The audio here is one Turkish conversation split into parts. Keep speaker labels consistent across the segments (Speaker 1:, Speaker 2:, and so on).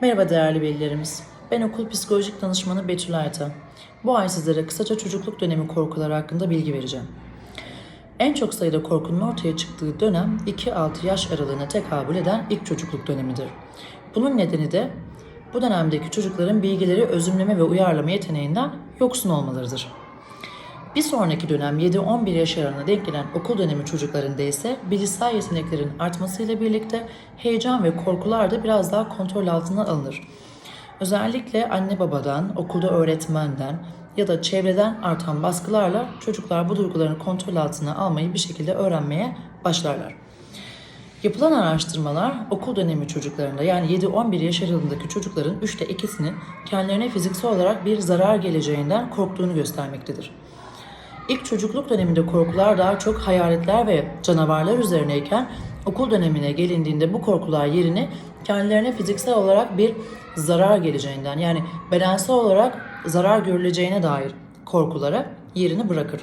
Speaker 1: Merhaba değerli velilerimiz. Ben okul psikolojik danışmanı Betül Ayta. Bu ay sizlere kısaca çocukluk dönemi korkuları hakkında bilgi vereceğim. En çok sayıda korkunun ortaya çıktığı dönem 2-6 yaş aralığına tekabül eden ilk çocukluk dönemidir. Bunun nedeni de bu dönemdeki çocukların bilgileri özümleme ve uyarlama yeteneğinden yoksun olmalarıdır. Bir sonraki dönem 7-11 yaş aralığına denk gelen okul dönemi çocuklarında ise bilişsel yeteneklerin artmasıyla birlikte heyecan ve korkular da biraz daha kontrol altına alınır. Özellikle anne babadan, okulda öğretmenden ya da çevreden artan baskılarla çocuklar bu duygularını kontrol altına almayı bir şekilde öğrenmeye başlarlar. Yapılan araştırmalar okul dönemi çocuklarında yani 7-11 yaş aralığındaki çocukların 3'te 2'sinin kendilerine fiziksel olarak bir zarar geleceğinden korktuğunu göstermektedir. İlk çocukluk döneminde korkular daha çok hayaletler ve canavarlar üzerineyken okul dönemine gelindiğinde bu korkular yerini kendilerine fiziksel olarak bir zarar geleceğinden yani bedensel olarak zarar görüleceğine dair korkulara yerini bırakır.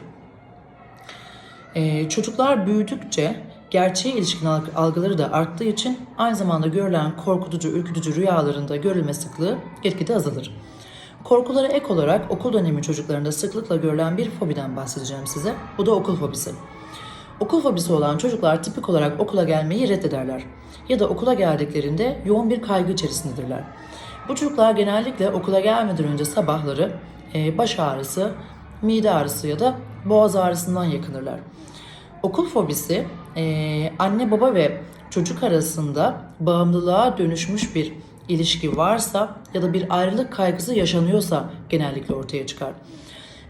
Speaker 1: Ee, çocuklar büyüdükçe gerçeğe ilişkin alg- algıları da arttığı için aynı zamanda görülen korkutucu, ürkütücü rüyalarında görülme sıklığı gitgide azalır. Korkulara ek olarak okul dönemi çocuklarında sıklıkla görülen bir fobiden bahsedeceğim size. Bu da okul fobisi. Okul fobisi olan çocuklar tipik olarak okula gelmeyi reddederler. Ya da okula geldiklerinde yoğun bir kaygı içerisindedirler. Bu çocuklar genellikle okula gelmeden önce sabahları e, baş ağrısı, mide ağrısı ya da boğaz ağrısından yakınırlar. Okul fobisi e, anne baba ve çocuk arasında bağımlılığa dönüşmüş bir ilişki varsa ya da bir ayrılık kaygısı yaşanıyorsa genellikle ortaya çıkar.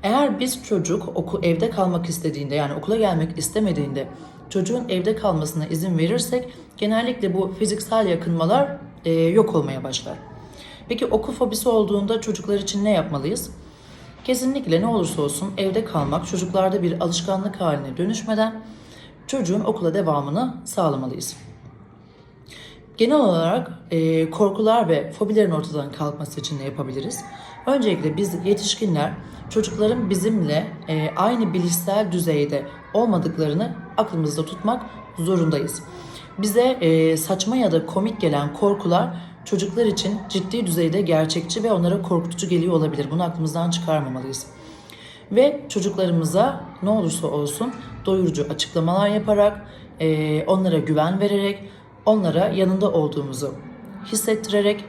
Speaker 1: Eğer biz çocuk oku, evde kalmak istediğinde yani okula gelmek istemediğinde çocuğun evde kalmasına izin verirsek genellikle bu fiziksel yakınmalar e, yok olmaya başlar. Peki okul fobisi olduğunda çocuklar için ne yapmalıyız? Kesinlikle ne olursa olsun evde kalmak çocuklarda bir alışkanlık haline dönüşmeden çocuğun okula devamını sağlamalıyız. Genel olarak e, korkular ve fobilerin ortadan kalkması için ne yapabiliriz? Öncelikle biz yetişkinler çocukların bizimle e, aynı bilişsel düzeyde olmadıklarını aklımızda tutmak zorundayız. Bize e, saçma ya da komik gelen korkular çocuklar için ciddi düzeyde gerçekçi ve onlara korkutucu geliyor olabilir. Bunu aklımızdan çıkarmamalıyız. Ve çocuklarımıza ne olursa olsun doyurucu açıklamalar yaparak, e, onlara güven vererek, onlara yanında olduğumuzu hissettirerek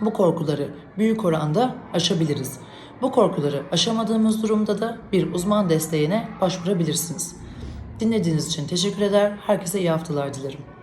Speaker 1: bu korkuları büyük oranda aşabiliriz. Bu korkuları aşamadığımız durumda da bir uzman desteğine başvurabilirsiniz. Dinlediğiniz için teşekkür eder. Herkese iyi haftalar dilerim.